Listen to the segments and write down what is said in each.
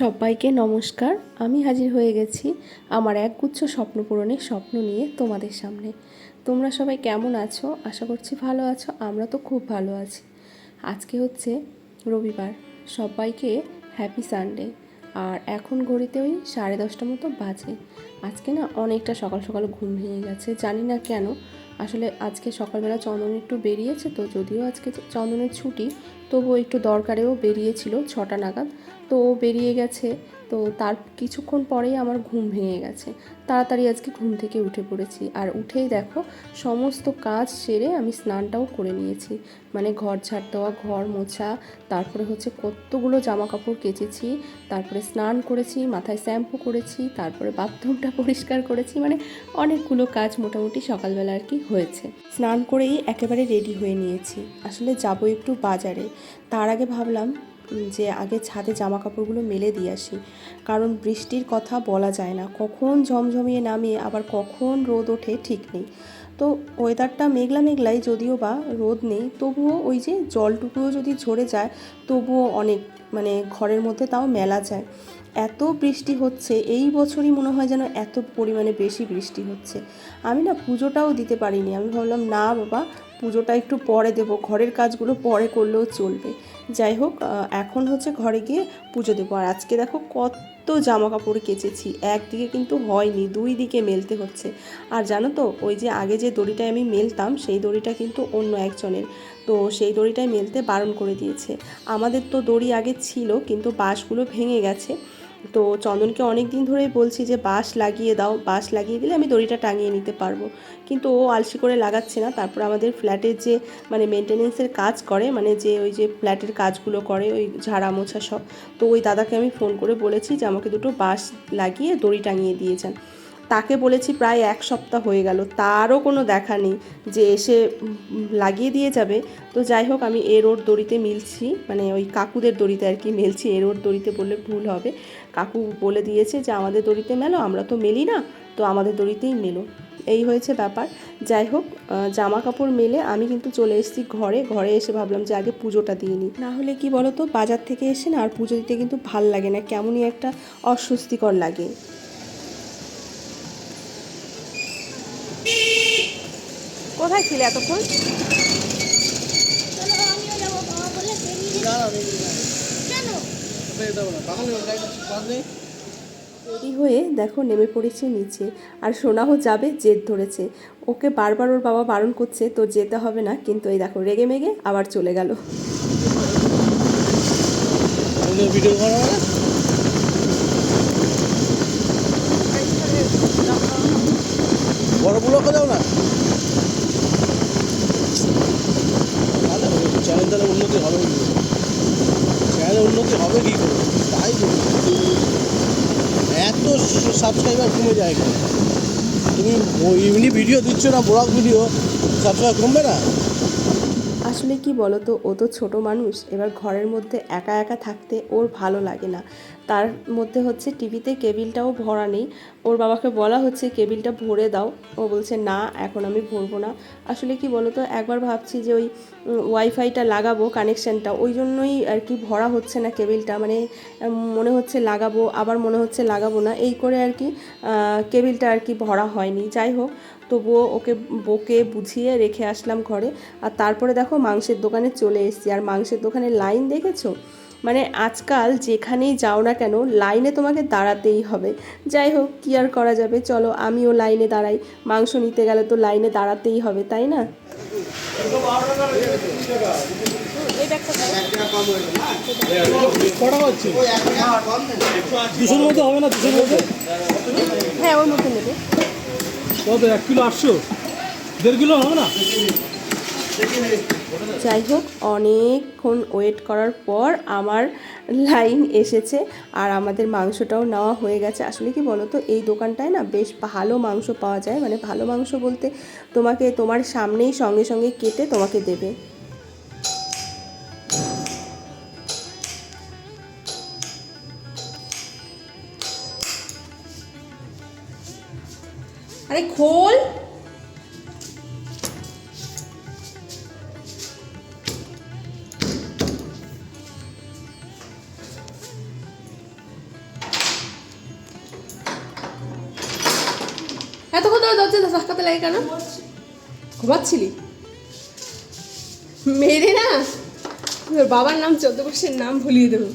সবাইকে নমস্কার। আমি হাজির হয়ে গেছি আমার একগুচ্ছ স্বপ্ন পূরণের স্বপ্ন নিয়ে তোমাদের সামনে। তোমরা সবাই কেমন আছো? আশা করছি ভালো আছো, আমরা তো খুব ভালো আছি। আজকে হচ্ছে রবিবার, সবাইকে হ্যাপি সানডে আর এখন ঘড়িতে ওই সাড়ে দশটা মতো বাজে। আজকে না অনেকটা সকাল সকাল ঘুম ভেঙে গেছে, জানি না কেন। আসলে আজকে সকালবেলা চন্দন একটু বেরিয়েছে তো যদিও আজকে চন্দনের ছুটি, তবুও একটু দরকারেও বেরিয়েছিল ছটা নাগাদ। তো ও বেরিয়ে গেছে তো তার কিছুক্ষণ পরেই আমার ঘুম ভেঙে গেছে। তাড়াতাড়ি আজকে ঘুম থেকে উঠে পড়েছি। আর উঠেই দেখো, সমস্ত কাজ সেরে আমি স্নানটাও করে নিয়েছি। মানে ঘর ঝাড় দেওয়া, ঘর মোছা, তারপরে হচ্ছে কতগুলো জামা কাপড় কেচেছি, তারপরে স্নান করেছি, মাথায় শ্যাম্পু করেছি, তারপরে বাথরুমটা পরিষ্কার করেছি। মানে অনেকগুলো কাজ মোটামুটি সকালবেলা আর কি হয়েছে। স্নান করেই একেবারে রেডি হয়ে নিয়েছি। আসলে যাব একটু বাজারে। তার আগে ভাবলাম যে আগে ছাদে জামা কাপড়গুলো মেলে দিয়ে আসি। কারণ বৃষ্টির কথা বলা যায় না। কখন ঝমঝমিয়ে নামিয়ে আবার কখন রোদ ওঠে ঠিক নেই। তো ওয়েদারটা মেঘলা মেঘলাই যদিও বা রোদ নেই, তবুও ওই যে জলটুকুও যদি ঝরে যায়, তবুও অনেক মানে ঘরের মধ্যে তাও মেলা যায়। এত বৃষ্টি হচ্ছে, এই বছরই মনে হয় যেন এত পরিমাণে বেশি বৃষ্টি হচ্ছে। আমি না পুজোটাও দিতে পারিনি। আমি ভাবলাম, না বাবা পুজোটা একটু পরে দেবো, ঘরের কাজগুলো পরে করলেও চলবে। যাই হোক এখন হচ্ছে ঘরে গিয়ে পুজো দেবো। আর আজকে দেখো কত জামা কাপড় কেচেছি, একদিকে কিন্তু হয়নি, দুই দিকে মেলতে হচ্ছে। আর জানো তো, ওই যে আগে যে দড়িটায় আমি মেলতাম, সেই দড়িটা কিন্তু অন্য একজনের। তো সেই দড়িটায় মেলতে বারণ করে দিয়েছে। আমাদের তো দড়ি আগে ছিল, কিন্তু বাঁশগুলো ভেঙে গেছে। তো চন্দনকে অনেক দিন ধরেই বলছি যে, বাঁশ লাগিয়ে দাও, বাঁশ লাগিয়ে দিলে আমি দড়িটা টাঙিয়ে নিতে পারব। কিন্তু ও আলসি করে লাগাচ্ছে না। তারপর আমাদের ফ্ল্যাটের যে মানে মেনটেনেন্সের কাজ করে মানে যে, ওই যে ফ্ল্যাটের কাজগুলো করে, ওই ঝাড়া মোছা সব, তো ওই দাদাকে আমি ফোন করে বলেছি যে, আমাকে দুটো বাঁশ লাগিয়ে দড়ি টাঙিয়ে দিয়েছেন তাকে বলেছি প্রায় এক সপ্তাহ হয়ে গেল। তারও কোনো দেখা নেই যে এসে লাগিয়ে দিয়ে যাবে। তো যাই হোক, আমি এর ওর দড়িতে মিলছি। মানে ওই কাকুদের দড়িতে আর কি মেলছি। এর ওর দড়িতে বললে ভুল হবে। কাকু বলে দিয়েছে যে, আমাদের দড়িতে মেলো, আমরা তো মেলি না। তো আমাদের দড়িতেই মেলো। এই হয়েছে ব্যাপার। যাই হোক জামা কাপড় মেলে আমি কিন্তু চলে এসেছি ঘরে। ঘরে এসে ভাবলাম যে, আগে পুজোটা দিয়ে নিই। না হলে কি বলো তো বাজার থেকে এসে না আর পুজো দিতে কিন্তু ভালো লাগে না। কেমনই একটা অস্বস্তিকর লাগে। ছিলে এতক্ষণ। রেডি হয়ে দেখো নেমে পড়েছে নিচে। আর সোনাও যাবে জেদ ধরেছে। ওকে বারবার ওর বাবা বারণ করছে তো যেতে হবে না। কিন্তু এই দেখো রেগে মেগে আবার চলে গেল। ভিডিও করা বড় ব্লকে যাও না তাহলে চ্যানেল তাহলে উন্নতি হবে চ্যানেলে উন্নতি হবে কি করে? তাই এত সাবস্ক্রাইবার কমে যায় তুমি এমনি ভিডিও দিচ্ছ না ব্লগ ভিডিও সাবস্ক্রাইব কমবে না? আসলে কি বলতো, ও তো ছোটো মানুষ, এবার ঘরের মধ্যে একা একা থাকতে ওর ভালো লাগে না। তার মধ্যে হচ্ছে টিভিতে কেবিলটাও ভরা নেই। ওর বাবাকে বলা হচ্ছে, কেবিলটা ভরে দাও। ও বলছে, না, এখন আমি ভরবো না। আসলে কি বলো তো একবার ভাবছি যে ওই ওয়াইফাইটা লাগাবো কানেকশানটা ওই জন্যই আর কি ভরা হচ্ছে না কেবিলটা। মানে মনে হচ্ছে লাগাবো, আবার মনে হচ্ছে লাগাবো না। এই করে আর কি কেবিলটা আর কি ভরা হয়নি। যাই হোক, তবুও ওকে বকে বুঝিয়ে রেখে আসলাম ঘরে। আর তারপরে দেখো, মাংসের দোকানে চলে এসেছি। আর মাংসের দোকানে লাইন দেখেছ? মানে আজকাল যেখানেই যাও না কেন লাইনে তোমাকে দাঁড়াতেই হবে। যাই হোক কী আর করা যাবে? চলো আমিও লাইনে দাঁড়াই। মাংস নিতে গেলে তো লাইনে দাঁড়াতেই হবে তাই না? দুশোর মধ্যে হবে না দুশোর মধ্যে? হ্যাঁ ওর মধ্যে নেবে। কত এক কিলো আটশো? দেড় কিলো হবে না? যাই হোক, অনেকক্ষণ ওয়েট করার পর আমার লাইন এসেছে আর আমাদের মাংসটাও নেওয়া হয়ে গেছে। আসলে কি বলো তো এই দোকানটায় না বেশ ভালো মাংস পাওয়া যায়। মানে ভালো মাংস বলতে তোমাকে তোমার সামনেই সঙ্গে সঙ্গে কেটে তোমাকে দেবে। আরে খোল! এতক্ষণ ধরে দরজা ধাক্কাতে লাগে কেন? ঘুমাচ্ছিলি? মেরে না? তোর বাবার নাম চোদ্দ বর্ষের নাম ভুলিয়ে দেবো।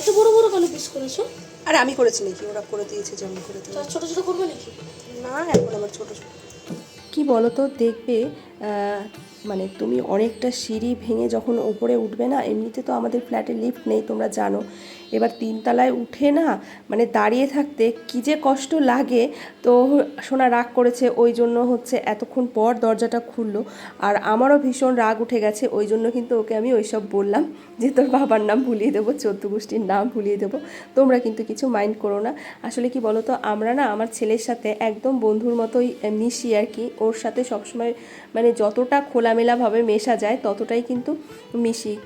এত বড় বড় কেন পিস করেছ? আর আমি করেছি নাকি ওরা করে দিয়েছে যেমন করে তো আর ছোট ছোট করবে নাকি? না এখন আমার ছোট ছোট। কি বলো তো দেখবে মানে তুমি অনেকটা সিঁড়ি ভেঙে যখন ওপরে উঠবে না, এমনিতে তো আমাদের ফ্ল্যাটে লিফট নেই, তোমরা জানো। এবার তিনতলায় উঠে না মানে দাঁড়িয়ে থাকতে কী যে কষ্ট লাগে, তো সোনা রাগ করেছে, ওই জন্য হচ্ছে এতক্ষণ পর দরজাটা খুললো। আর আমারও ভীষণ রাগ উঠে গেছে, ওই জন্য কিন্তু ওকে আমি ওইসব বললাম যে, তোর বাবার নাম ভুলিয়ে দেবো চোদ্দ গোষ্ঠীর নাম ভুলিয়ে দেবো। তোমরা কিন্তু কিছু মাইন্ড করো না। আসলে কি বলো তো আমরা না আমার ছেলের সাথে একদম বন্ধুর মতোই মিশি আর কি। ওর সাথে সবসময় মানে যতটা খোলামেলাভাবে মেশা যায়, ততটাই কিন্তু মিশি।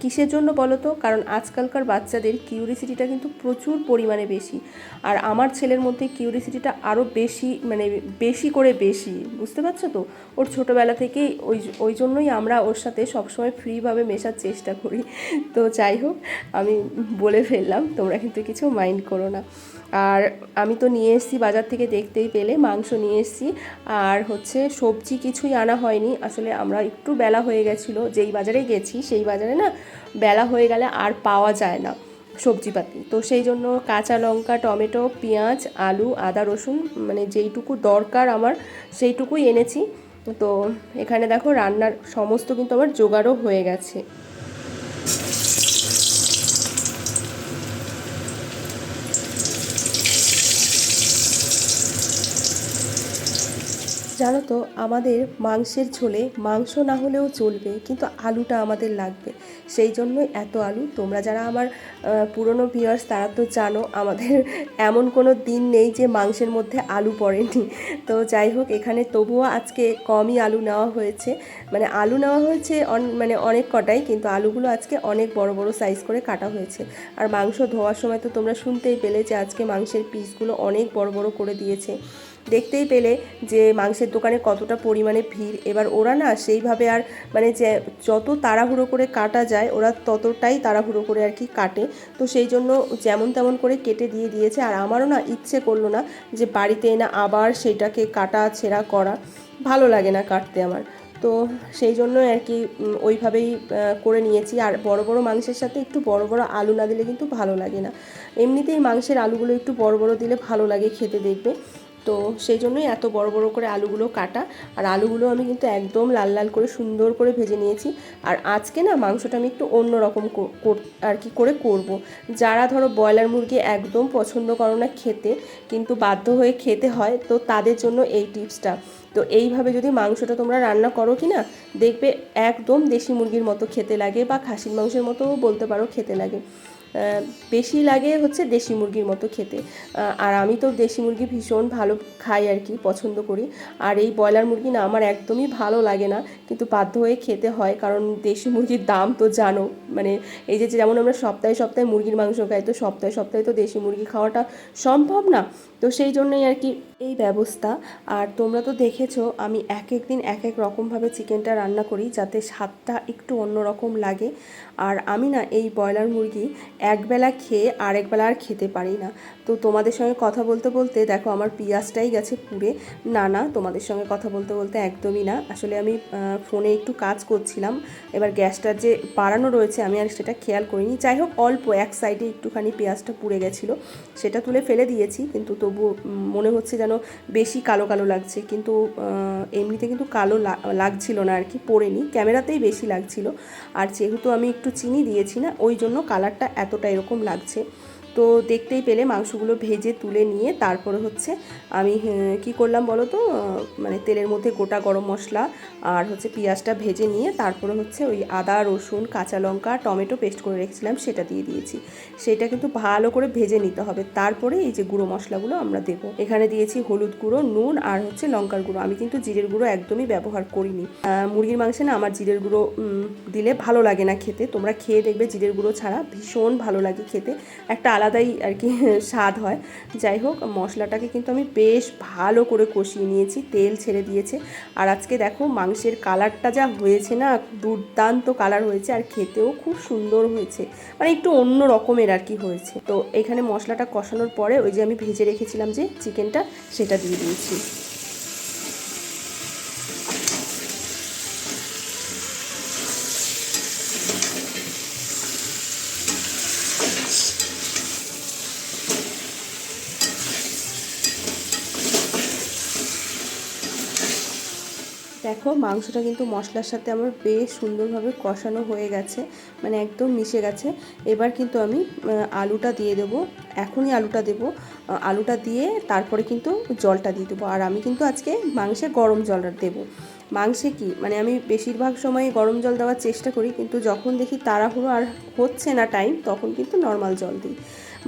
কিসের জন্য বলো তো? কারণ আজকালকার বাচ্চাদের কিউরিসিটিটা কিন্তু প্রচুর পরিমাণে বেশি। আর আমার ছেলের মধ্যে কিউরিসিটিটা আরও বেশি মানে বেশি করে বেশি। বুঝতে পারছ তো? ওর ছোটোবেলা থেকেই ওই ওই জন্যই আমরা ওর সাথে সবসময় ফ্রিভাবে মেশার চেষ্টা করি। তো যাই হোক, আমি বলে ফেললাম, তোমরা কিন্তু কিছু মাইন্ড করো না। আর আমি তো নিয়ে এসেছি বাজার থেকে দেখতেই পেলে, মাংস নিয়ে এসেছি। আর হচ্ছে সবজি কিছুই আনা হয়নি। আসলে আমরা একটু বেলা হয়ে গেছিল, যেই বাজারে গেছি সেই বাজারে না বেলা হয়ে গেলে আর পাওয়া যায় না সবজিপাতি। তো সেই জন্য কাঁচা লঙ্কা, টমেটো, পেঁয়াজ, আলু, আদা, রসুন মানে যেইটুকু দরকার আমার সেইটুকুই এনেছি। তো এখানে দেখো রান্নার সমস্ত কিন্তু আমার জোগাড়ও হয়ে গেছে। জানো তো, আমাদের মাংসের ঝোলে মাংস না হলেও চলবে, কিন্তু আলুটা আমাদের লাগবে। সেই জন্যই এত আলু। তোমরা যারা আমার পুরনো ভিউয়ার্স তারা তো জানো, আমাদের এমন কোনো দিন নেই যে মাংসের মধ্যে আলু পড়েনি। তো যাই হোক, এখানে তবুও আজকে কমই আলু নেওয়া হয়েছে। মানে আলু নেওয়া হয়েছে মানে অনেক কটাই, কিন্তু আলুগুলো আজকে অনেক বড় বড় সাইজ করে কাটা হয়েছে। আর মাংস ধোয়ার সময় তো তোমরা শুনতেই পেলে যে আজকে মাংসের পিসগুলো অনেক বড় বড় করে দিয়েছে। দেখতেই পেলে যে মাংসের দোকানে কতটা পরিমাণে ভিড়। এবার ওরা না সেইভাবে আর মানে যে যত তাড়াহুড়ো করে কাটা যায়, ওরা ততটাই তাড়াহুড়ো করে আর কি কাটে। তো সেই জন্য যেমন তেমন করে কেটে দিয়ে দিয়েছে। আর আমারও না ইচ্ছে করল না যে বাড়িতে এনে আবার সেইটাকে কাটা ছেঁড়া করা। ভালো লাগে না কাটতে আমার। তো সেই জন্য আর কি ওইভাবেই করে নিয়েছি। আর বড় বড় মাংসের সাথে একটু বড় বড় আলু না দিলে কিন্তু ভালো লাগে না। এমনিতেই মাংসের আলুগুলো একটু বড় বড় দিলে ভালো লাগে খেতে দেখবে। তো সেই জন্যই এত বড় বড় করে আলুগুলো কাটা। আর আলুগুলো আমি কিন্তু একদম লাল লাল করে সুন্দর করে ভেজে নিয়েছি। আর আজকে না মাংসটা আমি একটু অন্য রকম আর কি করে করব। যারা ধরো ব্রয়লার মুরগি একদম পছন্দ করো না খেতে, কিন্তু বাধ্য হয়ে খেতে হয়, তো তাদের জন্য এই টিপসটা। তো এইভাবে যদি মাংসটা তোমরা রান্না করো কি না, দেখবে একদম দেশি মুরগির মতো খেতে লাগে বা খাসির মাংসের মতোও বলতে পারো খেতে লাগে। বেশি লাগে হচ্ছে দেশি মুরগির মতো খেতে। আর আমি তো দেশি মুরগি ভীষণ ভালো খাই আর কি, পছন্দ করি। আর এই ব্রয়লার মুরগি না আমার একদমই ভালো লাগে না, কিন্তু বাধ্য হয়ে খেতে হয়, কারণ দেশি মুরগির দাম তো জানো মানে এই যে যেমন আমরা সপ্তাহে সপ্তাহে মুরগির মাংস খাই, তো সপ্তাহে সপ্তাহে তো দেশি মুরগি খাওয়াটা সম্ভব না। তো সেই জন্যই আর কি এই ব্যবস্থা। আর তোমরা তো দেখেছ, আমি এক এক দিন এক এক রকমভাবে চিকেনটা রান্না করি যাতে স্বাদটা একটু অন্যরকম লাগে। আর আমি না এই ব্রয়লার মুরগি একবেলা খেয়ে আরেকবেলা আর খেতে পারি না। তো তোমাদের সঙ্গে কথা বলতে বলতে, দেখো আমার পিঁয়াজটাই গেছে পুড়ে। না না, তোমাদের সঙ্গে কথা বলতে বলতে একদমই না। আসলে আমি ফোনে একটু কাজ করছিলাম। এবার গ্যাসটার যে বাড়ানো রয়েছে, আমি আর সেটা খেয়াল করিনি। যাই হোক, অল্প এক সাইডে একটুখানি পেঁয়াজটা পুড়ে গেছিল। সেটা তুলে ফেলে দিয়েছি, কিন্তু তবু মনে হচ্ছে যেন বেশি কালো কালো লাগছে। কিন্তু এমনিতে কিন্তু কালো লাগছিল না আর কি পড়েনি। ক্যামেরাতেই বেশি লাগছিল। আর যেহেতু আমি একটু চিনি দিয়েছি না, ওই জন্য কালারটা এতটা এরকম লাগছে। তো দেখতেই পেলে মাংসগুলো ভেজে তুলে নিয়ে তারপরে হচ্ছে আমি কি করলাম বলো তো? মানে তেলের মধ্যে গোটা গরম মশলা আর হচ্ছে পেঁয়াজটা ভেজে নিয়ে তারপরে হচ্ছে ওই আদা, রসুন, কাঁচা লঙ্কা, টমেটো পেস্ট করে রেখেছিলাম, সেটা দিয়ে দিয়েছি। সেটা কিন্তু ভালো করে ভেজে নিতে হবে। তারপরে এই যে গুঁড়ো মশলাগুলো আমরা দেবো। এখানে দিয়েছি হলুদ গুঁড়ো, নুন আর হচ্ছে লঙ্কার গুঁড়ো। আমি কিন্তু জিরের গুঁড়ো একদমই ব্যবহার করিনি। মুরগির মাংসে না আমার জিরের গুঁড়ো দিলে ভালো লাগে না খেতে। তোমরা খেয়ে দেখবে জিরের গুঁড়ো ছাড়া ভীষণ ভালো লাগে খেতে। একটা আলাদা আলাদাই আর কি স্বাদ হয়। যাই হোক, মশলাটাকে কিন্তু আমি বেশ ভালো করে কষিয়ে নিয়েছি, তেল ছেড়ে দিয়েছে। আর আজকে দেখো মাংসের কালারটা যা হয়েছে না, দুর্দান্ত কালার হয়েছে আর খেতেও খুব সুন্দর হয়েছে। মানে একটু অন্য রকমের আর কি হয়েছে। তো এখানে মশলাটা কষানোর পরে ওই যে আমি ভেজে রেখেছিলাম যে চিকেনটা, সেটা দিয়ে দিয়েছি। দেখো, মাংসটা কিন্তু মশলার সাথে আমার বেশ সুন্দরভাবে কষানো হয়ে গেছে মানে একদম মিশে গেছে। এবার কিন্তু আমি আলুটা দিয়ে দেবো, এখনই আলুটা দেবো। আলুটা দিয়ে তারপরে কিন্তু জলটা দিয়ে দেবো। আর আমি কিন্তু আজকে মাংসে গরম জল দেবো। মাংসে কি মানে আমি বেশিরভাগ সময় গরম জল দেওয়ার চেষ্টা করি, কিন্তু যখন দেখি তাড়াহুড়ো আর হচ্ছে না টাইম তখন কিন্তু নর্মাল জল দিই।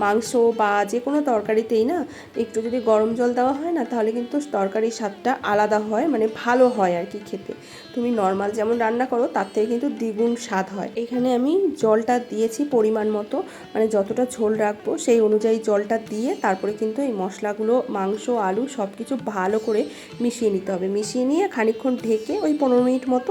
মাংস বা যে কোনো তরকারিতেই না, একটু যদি গরম জল দেওয়া হয় না, তাহলে কিন্তু তরকারির স্বাদটা আলাদা হয় মানে ভালো হয় আর কি খেতে। তুমি নর্মাল যেমন রান্না করো, তার থেকে কিন্তু দ্বিগুণ স্বাদ হয়। এখানে আমি জলটা দিয়েছি পরিমাণ মতো মানে যতটা ঝোল রাখব সেই অনুযায়ী জলটা দিয়ে তারপরে কিন্তু এই মশলাগুলো, মাংস, আলু সব কিছু ভালো করে মিশিয়ে নিতে হবে। মিশিয়ে নিয়ে খানিকক্ষণ ঢেকে ওই পনেরো মিনিট মতো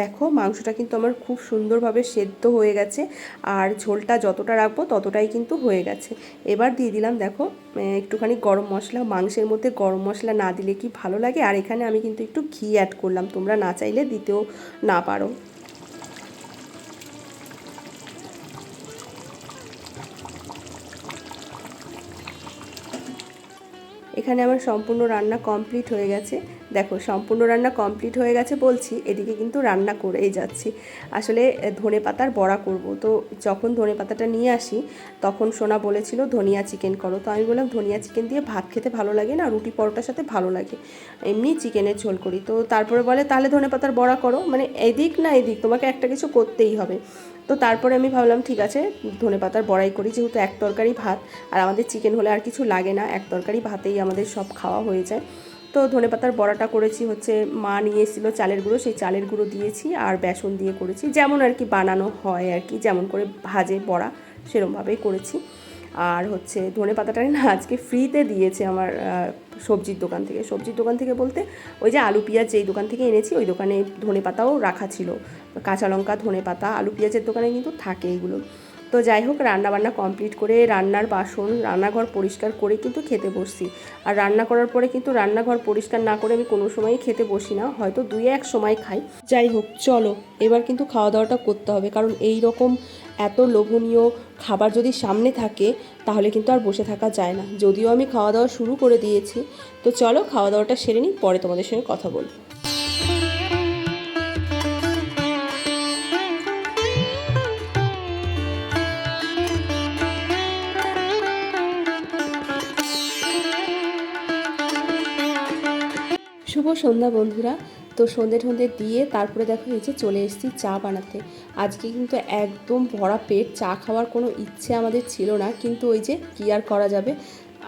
দেখো মাংসটা কিন্তু আমার খুব সুন্দরভাবে সেদ্ধ হয়ে গেছে আর ঝোলটা যতটা রাখব ততটাই কিন্তু হয়ে গেছে। এবার দিয়ে দিলাম দেখো একটুখানি গরম মশলা, মাংসের মধ্যে গরম মশলা না দিলে কি ভালো লাগে? আর এখানে আমি কিন্তু একটু ঘি অ্যাড করলাম, তোমরা না চাইলে দিতেও না পারো। এখানে আমার সম্পূর্ণ রান্না কমপ্লিট হয়ে গেছে। দেখো, সম্পূর্ণ রান্না কমপ্লিট হয়ে গেছে বলছি, এদিকে কিন্তু রান্না করেই যাচ্ছি। আসলে ধনে পাতার বড়া করব। তো যখন ধনে পাতাটা নিয়ে আসি, তখন সোনা বলেছিল, ধনিয়া চিকেন করো। তো আমি বললাম, ধনিয়া চিকেন দিয়ে ভাত খেতে ভালো লাগে না? রুটি পরোটার সাথে ভালো লাগে। এমনি চিকেনের ঝোল করি। তো তারপরে বলে, তাহলে ধনে পাতার বড়া করো। মানে এদিক না এদিক, তোমাকে একটা কিছু করতেই হবে। তো তারপরে আমি ভাবলাম, ঠিক আছে ধনে পাতার বড়াই করি, যেহেতু এক তরকারি ভাত, আর আমাদের চিকেন হলে আর কিছু লাগে না, এক তরকারি ভাতেই আমাদের সব খাওয়া হয়ে যায়। তো ধনে পাতার বড়াটা করেছি, হচ্ছে মা নিয়ে এসেছিল চালের গুঁড়ো, সেই চালের গুঁড়ো দিয়েছি আর বেসন দিয়ে করেছি। যেমন আর কি বানানো হয় আর কি, যেমন করে ভাজে বড়া, সেরমভাবেই করেছি। আর হচ্ছে ধনে পাতাটা না আজকে ফ্রিতে দিয়েছে আমার সবজির দোকান থেকে। সবজির দোকান থেকে বলতে ওই যে আলু পেঁয়াজ যেই দোকান থেকে এনেছি, ওই দোকানে ধনে পাতাও রাখা ছিল। কাঁচা লঙ্কা ধনে পাতা আলু পেঁয়াজের দোকানে কিন্তু থাকে এইগুলো তো যাই হোক, রান্নাবান্না কমপ্লিট করে রান্নার বাসন, রান্নাঘর পরিষ্কার করে কিন্তু খেতে বসছি। আর রান্না করার পরে কিন্তু রান্নাঘর পরিষ্কার না করে আমি কোনো সময়ই খেতে বসি না, হয়তো দুই এক সময় খাই। যাই হোক, চলো, এবার কিন্তু খাওয়া দাওয়াটা করতে হবে, কারণ এই রকম এত লোভনীয় খাবার যদি সামনে থাকে, তাহলে কিন্তু আর বসে থাকা যায় না। যদিও আমি খাওয়া দাওয়া শুরু করে দিয়েছি, তো চলো খাওয়া দাওয়াটা সেরে নিই, পরে তোমাদের সঙ্গে কথা বলব। সন্ধ্যা বন্ধুরা। তো সন্ধে ঠন্ধে দিয়ে তারপরে দেখো এই যে চলে এসেছি চা বানাতে। আজকে কিন্তু একদম ভরা পেট চা খাওয়ার কোনো ইচ্ছে আমাদের ছিল না, কিন্তু ওই যে কী আর করা যাবে?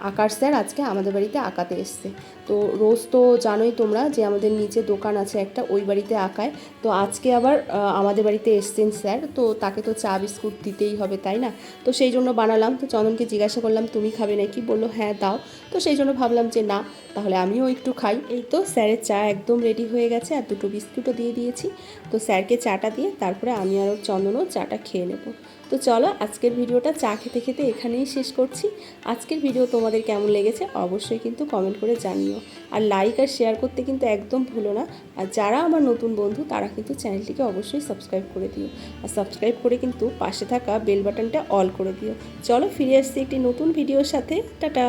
আকাশ স্যার আজকে আমাদের বাড়িতে আঁকাতে এসছে। তো রোজ তো জানোই তোমরা যে আমাদের নিচে দোকান আছে একটা, ওই বাড়িতে আঁকায়। তো আজকে আবার আমাদের বাড়িতে এসছেন স্যার। তো তাকে তো চা, বিস্কুট দিতেই হবে, তাই না? তো সেই জন্য বানালাম। তো চন্দনকে জিজ্ঞাসা করলাম, তুমি খাবে নাকি? বলল হ্যাঁ দাও। তো সেই জন্য ভাবলাম যে, না, তাহলে আমিও একটু খাই। এই তো স্যারের চা একদম রেডি হয়ে গেছে আর দুটো বিস্কুটও দিয়ে দিয়েছি। তো স্যারকে চাটা দিয়ে তারপরে আমি আর চন্দনও চাটা খেয়ে নেব। তো চলো আজকের ভিডিওটা চা খেতে খেতে এখানেই শেষ করছি। আজকের ভিডিও তোমাদের কেমন লেগেছে অবশ্যই কিন্তু কমেন্ট করে জানিও। আর লাইক আর শেয়ার করতে কিন্তু একদম ভুলো না। আর যারা আমার নতুন বন্ধু, তারা কিন্তু চ্যানেলটিকে অবশ্যই সাবস্ক্রাইব করে দিও। আর সাবস্ক্রাইব করে কিন্তু পাশে থাকা বেল বাটনটা অল করে দিও। চলো ফিরে আসছি একটি নতুন ভিডিওর সাথে। টাটা!